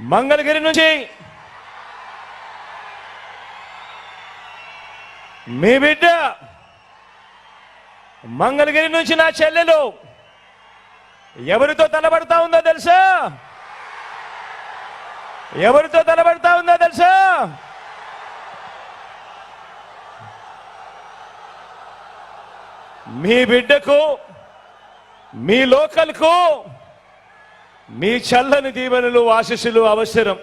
మంగళగిరి నుంచి మీ బిడ్డ మంగళగిరి నుంచి నా చెల్లెలు ఎవరితో తలబడతా ఉందో తెలుసా? ఎవరితో తలబడతా ఉందో తెలుసా? మీ బిడ్డకు మీ లోకల్కు మీ చల్లని దీవెనలు ఆశీస్సులు అవసరం.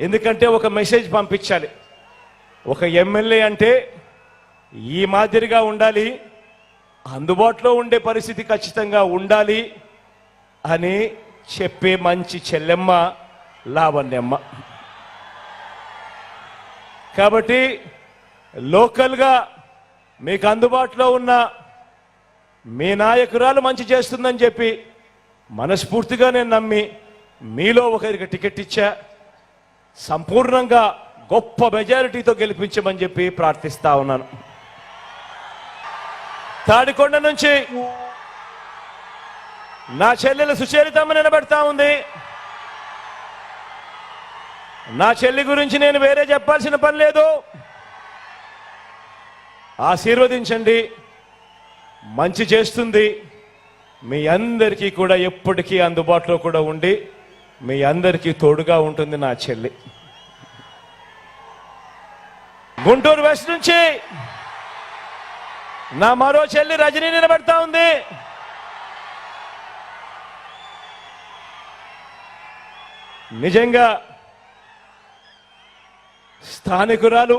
ఎందుకంటే ఒక మెసేజ్ పంపించాలి. ఒక ఎమ్మెల్యే అంటే ఈ మాదిరిగా ఉండాలి అందుబాటులో ఉండే పరిస్థితి ఖచ్చితంగా ఉండాలి అని చెప్పే మంచి చెల్లెమ్మ లావణ్యమ్మ. కాబట్టి లోకల్గా మీకు అందుబాటులో ఉన్న మీ నాయకురాలు మంచి చేస్తుందని చెప్పి మనస్ఫూర్తిగా నేను నమ్మి మీలో ఒకరికి టికెట్ ఇచ్చా సంపూర్ణంగా గొప్ప మెజారిటీతో గెలిపించమని చెప్పి ప్రార్థిస్తా ఉన్నాను. తాడికొండ నుంచి నా చెల్లెలు సుచరితమ్మ నిలబెడతా ఉంది. నా చెల్లి గురించి నేను వేరే చెప్పాల్సిన పని లేదు. ఆశీర్వదించండి మంచి చేస్తుంది. మీ అందరికీ కూడా ఎప్పటికీ అందుబాటులో కూడా ఉండి మీ అందరికీ తోడుగా ఉంటుంది నా చెల్లి. గుంటూరు వెస్ట్ నుంచి నా మరో చెల్లి రజనీ నిలబెడతా ఉంది. నిజంగా స్థానికురాలు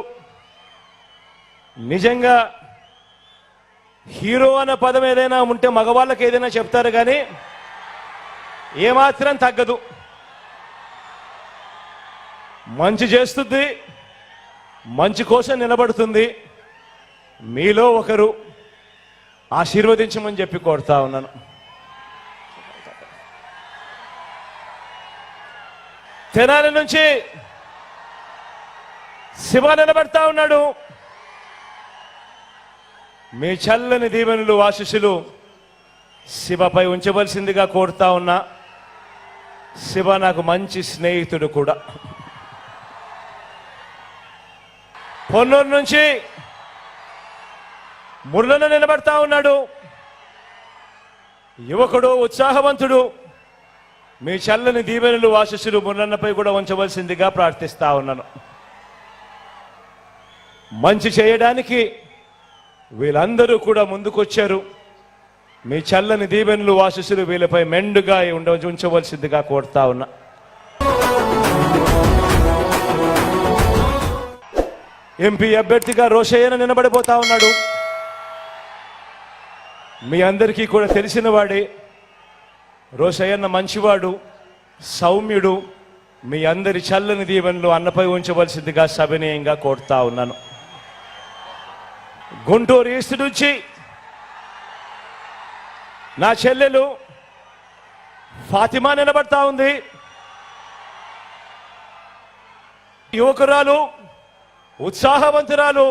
నిజంగా హీరో అన్న పదం ఏదైనా ఉంటే మగవాళ్ళకి ఏదైనా చెప్తారు కానీ ఏమాత్రం తగ్గదు. మంచి చేస్తుంది మంచి కోసం నిలబడుతుంది. మీలో ఒకరు ఆశీర్వదించమని చెప్పి కోరుతా ఉన్నాను. తెనాలి నుంచి శివ నిలబడతా ఉన్నాడు. మీ చల్లని దీవెనలు ఆశీస్సులు శివపై ఉంచవలసిందిగా కోరుతా ఉన్నా శివ నాకు మంచి స్నేహితుడు కూడా. పొన్నూరు నుంచి మురళన నిలబడతా ఉన్నాడు. యువకుడు ఉత్సాహవంతుడు మీ చల్లని దీవెనలు ఆశీస్సులు మురళన్నపై కూడా ఉంచవలసిందిగా ప్రార్థిస్తా ఉన్నాను. మంచి చేయడానికి వీళ్ళందరూ కూడా ముందుకొచ్చారు. మీ చల్లని దీవెనలు ఆశీస్సులు వీళ్ళపై మెండుగా ఉండ ఉంచవలసిందిగా కోరుతా ఉన్నా. ఎంపీ అభ్యర్థిగా రోషయ్యన నిలబడిపోతా ఉన్నాడు. మీ అందరికీ కూడా తెలిసిన వాడే రోషయ్యన్న మంచివాడు సౌమ్యుడు. మీ అందరి చల్లని దీవెనలు అన్నపై ఉంచవలసిందిగా సవినయంగా కోరుతా ఉన్నాను. గుంటూరు ఈస్ట్ నుంచి నా చెల్లెలు ఫాతిమా నిలబడతా ఉంది. యువకురాలు ఉత్సాహవంతురాలు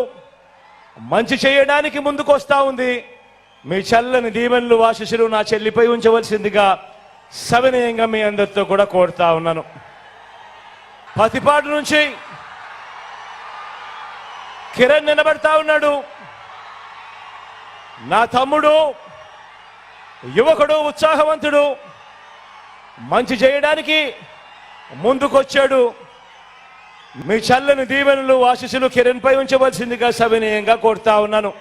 మంచి చేయడానికి ముందుకొస్తా ఉంది. మీ చల్లని దీవెనలు వాసిసులు నా చెల్లిపై ఉంచవలసిందిగా సవినయంగా మీ అందరితో కూడా కోరుతా ఉన్నాను. పతిపాటు నుంచి కిరణ్ నిలబడతా ఉన్నాడు. నా తమ్ముడు యువకుడు ఉత్సాహవంతుడు మంచి చేయడానికి ముందుకొచ్చాడు. మీ చల్లని దీవెనలు ఆశీస్సులు కిరణ్పై ఉంచవలసిందిగా సవినయంగా కోరుతా ఉన్నాను.